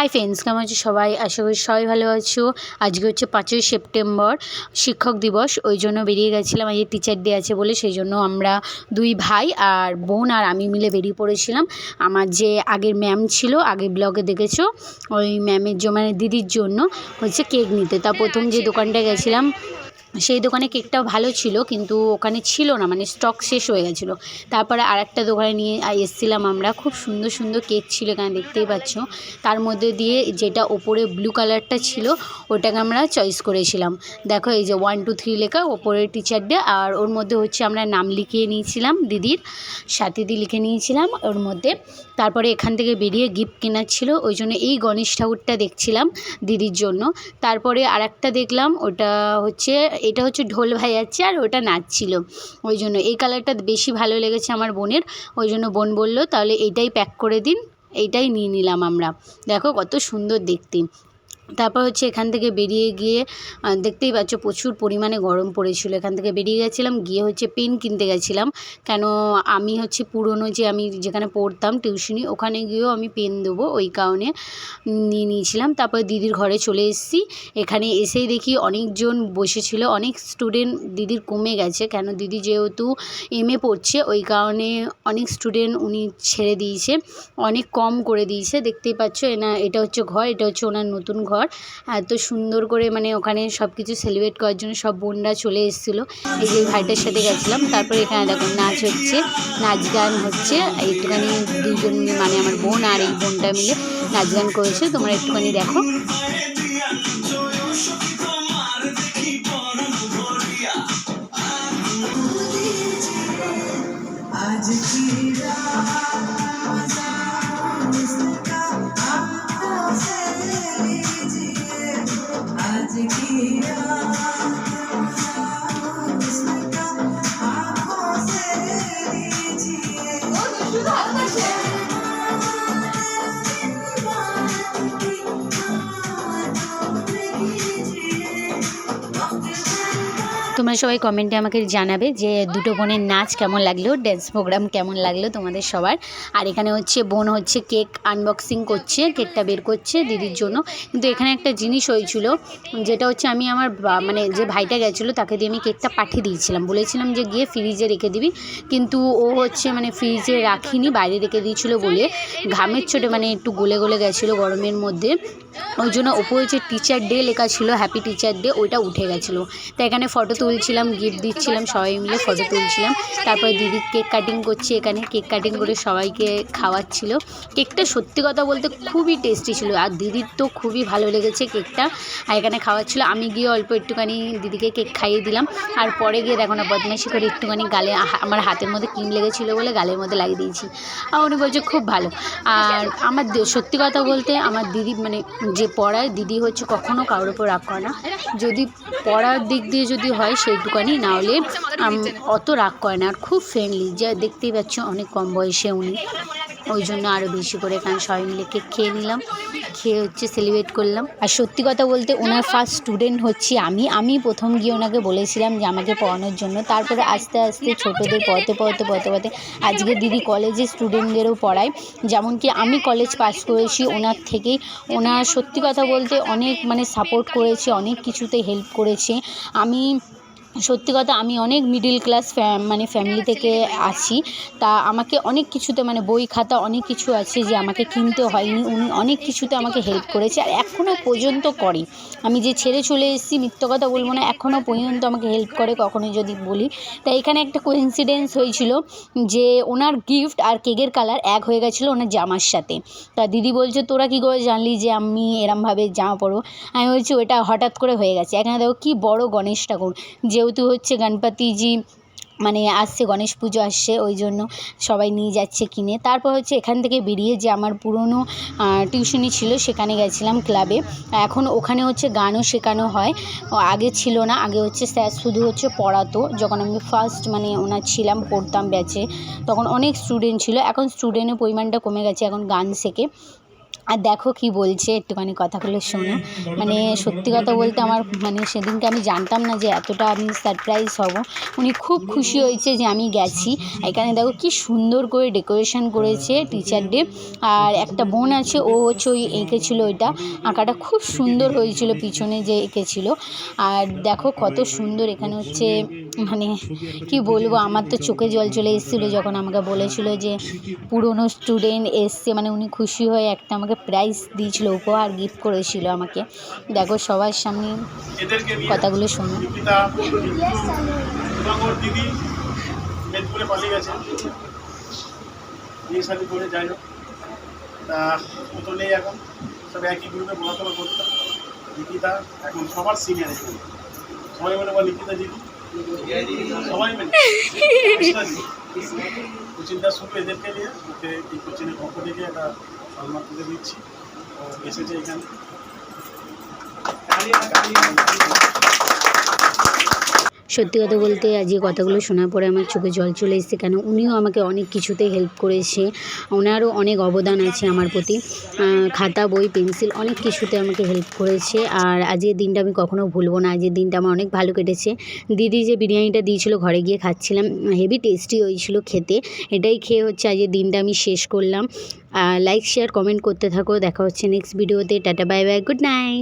Hi friends কেমন আছে সবাই? আশা করি সবাই ভালো আছো। আজকে হচ্ছে পাঁচই সেপ্টেম্বর শিক্ষক দিবস। ওই জন্য বেরিয়ে গেছিলাম আজকে টিচার ডে আছে বলে সেই জন্য আমরা দুই ভাই আর বোন আর আমি মিলে বেরিয়ে পড়েছিলাম। আমার যে আগের ম্যাম ছিল আগের ব্লগে দেখেছ? ওই ম্যামের জন্য মানে দিদির জন্য হচ্ছে কেক নিতে। তা প্রথম যে দোকানটায় গেছিলাম সেই দোকানে কেকটাও ভালো ছিল, কিন্তু ওখানে ছিল না মানে স্টক শেষ হয়ে গেছিল। তারপরে আর একটা দোকানে নিয়ে এসেছিলাম আমরা, খুব সুন্দর সুন্দর কেক ছিল এখানে, দেখতেই পাচ্ছ। তার মধ্যে দিয়ে যেটা ওপরে ব্লু কালারটা ছিল, ওটাকে আমরা চয়েস করেছিলাম। দেখো এই যে ওয়ান টু থ্রি লেখা ওপরে টিচার ডে আর ওর মধ্যে হচ্ছে আমরা নাম লিখিয়ে নিয়েছিলাম, দিদির সাথীদি লিখে নিয়েছিলাম ওর মধ্যে। তারপরে এখান থেকে বেরিয়ে গিফট কেনার ছিল, ওই জন্য এই গণেশ ঠাকুরটা দেখছিলাম দিদির জন্য। তারপরে আর একটা দেখলাম, ওটা হচ্ছে এটা হচ্ছে ঢোল ভাজাচ্ছে আর ওটা নাচছিল। ওই জন্য এই কালারটা বেশি ভালো লেগেছে আমার বোনের। ওই জন্য বোন বলল, তাহলে এইটাই প্যাক করে দিন, এইটাই নিয়ে নিলাম আমরা। দেখো কত সুন্দর দেখতে। তারপর হচ্ছে এখান থেকে বেরিয়ে গিয়ে দেখতেই পাচ্ছ প্রচুর পরিমাণে গরম পড়েছিল। এখান থেকে বেরিয়ে গেছিলাম, গিয়ে হচ্ছে পেন কিনতে গেছিলাম। কেন আমি হচ্ছে পুরনো যে আমি যেখানে পড়তাম টিউশনি, ওখানে গিয়েও আমি পেন দেবো ওই কারণে নিয়ে নিয়েছিলাম। তারপর দিদির ঘরে চলে এসেছি। এখানে এসেই দেখি অনেকজন বসেছিল, অনেক স্টুডেন্ট দিদির কমে গেছে। কেন দিদি যেহেতু এম এ পড়ছে, ওই কারণে অনেক স্টুডেন্ট উনি ছেড়ে দিয়েছে, অনেক কম করে দিয়েছে। দেখতেই পাচ্ছ, এনা, এটা হচ্ছে ঘর, এটা হচ্ছে ওনার নতুন ঘর। ঘর এত সুন্দর করে মানে ওখানে সব কিছু সেলিব্রেট করার জন্য সব বোনরা চলে এসেছিল। এই যে ভাইটার সাথে গেছিলাম, তারপর এখানে দেখো নাচ হচ্ছে, নাচ গান হচ্ছে, একটুখানি দুজন মানে আমার বোন আর এই বোনটা মিলে নাচ গান করেছে, তোমরা একটুখানি দেখো। তোমরা সবাই কমেন্টে আমাকে জানাবে যে দুটো বোনের নাচ কেমন লাগল ড্যান্স প্রোগ্রাম কেমন লাগল তোমাদের সবার। আর এখানে হচ্ছে বোন হচ্ছে কেক আনবক্সিং করছে, কেকটা বের করছে দিদির জন্য। কিন্তু এখানে একটা জিনিস হয়েছিল, যেটা হচ্ছে আমি আমার মানে যে ভাইটা গেছিল তাকে দিয়ে আমি কেকটা পাঠিয়ে দিয়েছিলাম। বলেছিলাম যে গিয়ে ফ্রিজে রেখে দিবি। কিন্তু ও হচ্ছে মানে ফ্রিজে রাখিনি, বাইরে রেখে দিয়েছিলো বলে। ঘামের চোটে মানে একটু গলে গলে গেছিল গরমের মধ্যে। ওই জন্য ওপরে যে টিচার ডে লেখা ছিল হ্যাপি টিচার ডে ওইটা উঠে গেছিল। তো এখানে ফটো তুলছিলাম গিফট দিচ্ছিলাম, সবাই মিলে ফটো তুলছিলাম। তারপরে দিদি কেক কাটিং করছে এখানে কেক কাটিং করে সবাইকে খাওয়াচ্ছিল। কেকটা সত্যি কথা বলতে খুবই টেস্টি ছিল আর দিদির তো খুবই ভালো লেগেছে কেকটা আর এখানে খাওয়াচ্ছিল, আমি গিয়ে অল্প একটুখানি দিদিকে কেক খাইয়ে দিলাম। আর পরে গিয়ে দেখো না, বদমাইশি করে একটুখানি গালে আমার হাতের মধ্যে কিম লেগেছিলো বলে গালের মধ্যে লাগিয়ে দিয়েছি। আর উনি বলছে, খুব ভালো। আর আমার সত্যি কথা বলতে আমার দিদি মানে যে পড়ায়, দিদি হচ্ছে কখনো কারোর ওপর রাগ করে না। যদি পড়ার দিক দিয়ে যদি হয় সেইটুকানি না হলে অত রাগ করে না। আর খুব ফ্রেন্ডলি যা দেখতেই পাচ্ছ অনেক কম বয়সে উনি। ওই জন্য আরও বেশি করে এখানে সবাই মিলে কেক খেয়ে নিলাম। খেয়ে হচ্ছে সেলিব্রেট করলাম। আর সত্যি কথা বলতে ওনার ফার্স্ট স্টুডেন্ট হচ্ছি আমি। আমি প্রথম গিয়ে ওনাকে বলেছিলাম যে আমাকে পড়ানোর জন্য। তারপরে আস্তে আস্তে ছোটোদের পড়তে পড়তে পড়তে পড়তে আজকে দিদি কলেজের স্টুডেন্টদেরও পড়ায়। যেমন কি আমি কলেজ পাস করেছি ওনার থেকেই। ওনার সত্যি কথা বলতে অনেক মানে সাপোর্ট করেছে অনেক কিছুতে হেল্প করেছে। আমি সত্যি কথা আমি অনেক মিডিল ক্লাস মানে ফ্যামিলি থেকে আছি। তা আমাকে অনেক কিছুতে মানে বই খাতা অনেক কিছু আছে যে আমাকে কিনতে হয়নি। উনি অনেক কিছুতে আমাকে হেল্প করেছে আর এখনও পর্যন্ত করে। আমি যে ছেড়ে চলে এসেছি, মিথ্য কথা বলব না এখনও পর্যন্ত আমাকে হেল্প করে কখনো যদি বলি। তাই এখানে একটা কোইন্সিডেন্স হয়েছিল যে ওনার গিফট আর কেকের কালার এক হয়ে গেছিল ওনার জামার সাথে। তা দিদি বলছে, তোরা কী করে জানলি যে আমি এরমভাবে জামা পরবো? আমি বলছি, ওটা হঠাৎ করে হয়ে গেছে। এখানে দেখো কী বড় গণেশ ঠাকুর যেহেতু হচ্ছে গণপতিজি মানে আসছে, গণেশ পুজো আসছে, ওই জন্য সবাই নিয়ে যাচ্ছে কিনে। তারপর হচ্ছে এখান থেকে বেরিয়ে যে আমার পুরনো টিউশনি ছিল, সেখানে গেছিলাম ক্লাবে। এখন ওখানে হচ্ছে গানও শেখানো হয়। আগে ছিল না, আগে হচ্ছে স্যার শুধু হচ্ছে পড়াতো। যখন আমি ফার্স্ট মানে ওনার ছিলাম, পড়তাম ব্যাচে তখন অনেক স্টুডেন্ট ছিল। এখন স্টুডেন্টের পরিমাণটা কমে গেছে, এখন গান শেখে। আর দেখো কি বলছে, একটুখানি কথাগুলো শোনো। মানে সত্যি কথা বলতে আমার মানে সেদিনকে আমি জানতাম না যে এতটা আমি সারপ্রাইজ হব। উনি খুব খুশি হয়েছে যে আমি গেছি। এখানে দেখো কি সুন্দর করে ডেকোরেশন করেছে টিচার ডে আর একটা বোন আছে, ও হচ্ছে ওই এঁকেছিল ওইটা। আঁকাটা খুব সুন্দর হয়েছিল, পিছনে যে এঁকেছিল। আর দেখো কত সুন্দর এখানে হচ্ছে মানে কি বলব, আমার তো চোখে জল চলে এসেছিল যখন আমাকে বলেছিল যে পুরনো স্টুডেন্ট এসছে। মানে উনি খুশি হয়ে একটা আমাকে প্রাইজ দিয়েছিল উপহার গিফট করেছিল আমাকে। দেখো সবার সামনে কথাগুলো শোনো নিকিতা এবং ওর দিদি মেদিনীপুরে পালিয়ে গেছে। বিয়ে শাদি করে যাই হোক। তা ও তো নেই এখন সব একই গ্রুপে পড়াশোনা করতাম নিকিতা এখন সবার সিনিয়র সবাই বল নিকিতা দিদি। সবাই মিলে কোচিংটা শুরু এদেরকে নিয়ে ওকে এই কোচিংয়ের পক্ষ থেকে একটা সম্মান তুলে দিচ্ছি। ও এসেছে এখানে। সত্যি কথা বলতে আজ এই কথাগুলো শোনার পরে আমার চোখে জল চলে এসেছে, কেন উনিও আমাকে অনেক কিছুতে হেল্প করেছে ওনারও অনেক অবদান আছে আমার প্রতি। খাতা, বই পেন্সিল অনেক কিছুতে আমাকে হেল্প করেছে, আর আজকের দিনটা আমি কখনো ভুলবো না। আজকের দিনটা আমার অনেক ভালো কেটেছে। দিদি যে বিরিয়ানিটা দিয়েছিল, ঘরে গিয়ে খাচ্ছিলাম হেভি টেস্টি হয়েছিল খেতে। এটাই খেয়ে হচ্ছে আজকের দিনটা আমি শেষ করলাম। লাইক শেয়ার কমেন্ট করতে থাকো। দেখা হচ্ছে নেক্সট ভিডিওতে tata bye bye good night